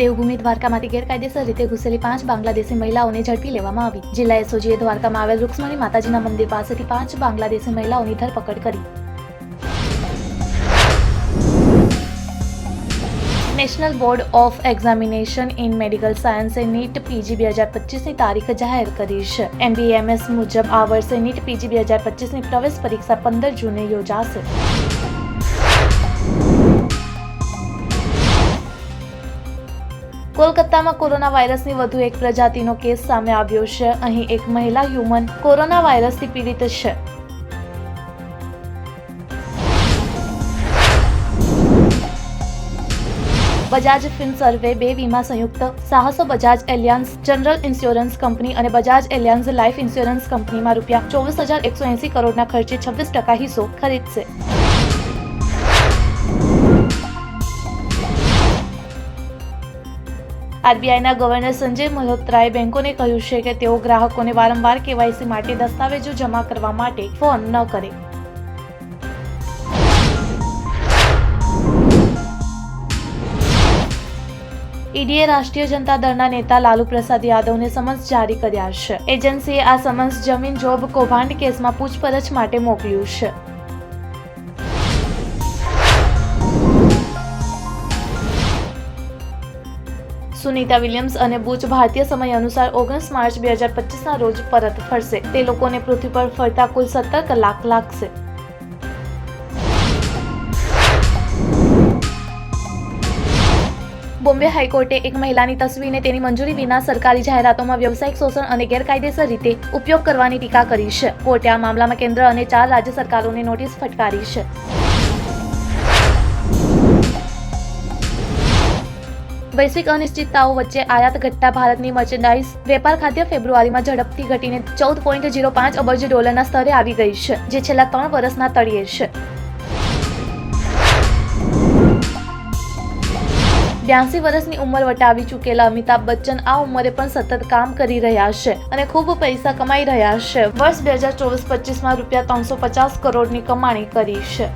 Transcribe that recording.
દેવભૂમિ દ્વારકામાંથી ગેરકાયદેસર રીતે ઘૂસેલી પાંચ બાંગ્લાદેશી મહિલાઓને ઝડપી લેવામાં આવી. જિલ્લા એસઓજીએ દ્વારકામાં આવેલ રૂક્ષ્મણી માતાજીના મંદિર પાસેથી પાંચ બાંગ્લાદેશી મહિલાઓની ધરપકડ કરી. National board of examination in medical સાયન્સે NEET PG બે હજાર પચીસની તારીખ જાહેર કરી છે. એમબીએમએસ મુજબ આ વર્ષે નીટ પીજી બે હજાર પચીસની પ્રવેશ પરીક્ષા પંદર જૂને યોજાશે. કોલકાતામાં કોરોના વાયરસની વધુ એક પ્રજાતિનો કેસ સામે આવ્યો છે. અહીં એક મહિલા હ્યુમન કોરોના વાયરસથી પીડિત છે. બજાજ ફિન સર્વે બે વીમા સંયુક્ત સાહસો Bajaj Allianz general insurance company અને બજાજ એલિયાન્સ લાઇફ ઇન્સ્યોરન્સ કંપનીમાં રૂપિયા ચોવીસ હજાર એકસો એંસી કરોડના ખર્ચે છવ્વીસ ટકા હિસ્સો ખરીદશે. આરબીઆઈના ગવર્નર સંજય મલ્હોત્રાએ બેંકોને કહ્યું છે કે તેઓ ગ્રાહકોને વારંવાર કેવાયસી માટે દસ્તાવેજો જમા કરવા માટે ફોન ન કરે. ઈડીએ રાષ્ટ્રીય જનતા દળના નેતા લાલુ પ્રસાદ યાદવને સમન્સ જારી કર્યા છે. એજન્સીએ આ સમન્સ જમીન, જોબ, કૌભાંડ કેસમાં પૂછપરછ માટે મોકલ્યું છે. સુનીતા વિલિયમ્સ અને બુચ ભારતીય સમય અનુસાર ઓગણીસ માર્ચ બે હજાર પચીસના રોજ પરત ફરશે. તે લોકોને પૃથ્વી પર ફરતા કુલ સત્તર કલાક લાગશે. બોમ્બે હાઈકોર્ટે એક મહિલાની તસવીરને તેની મંજૂરી વિના સરકારી જાહેરાતોમાં વ્યવસાયિક શોષણ અને ગેરકાયદેસર રીતે ઉપયોગ કરવાની ટીકા કરી છે. કોર્ટે આ મામલામાં કેન્દ્ર અને ચાર રાજ્ય સરકારોને નોટિસ ફટકારી છે. વૈશ્વિક અનિશ્ચિતતાઓ વચ્ચે આયાત ઘટતા ભારતની મર્ચેન્ડાઇઝ વેપાર ખાદ્ય ફેબ્રુઆરીમાં ઝડપથી ઘટીને ચૌદ પોઈન્ટ જીરો પાંચ અબજ ડોલરના સ્તરે આવી ગઈ છે, જે છેલ્લા ત્રણ વર્ષના તળિયે છે. બ્યાસી વર્ષની ઉંમર વટાવી ચૂકેલા અમિતાભ બચ્ચન આ ઉંમરે પણ સતત કામ કરી રહ્યા છે અને ખૂબ પૈસા કમાઈ રહ્યા છે. વર્ષ બે હજાર ચોવીસ પચીસમાં રૂપિયા ત્રણસો પચાસ કરોડની કમાણી કરી છે.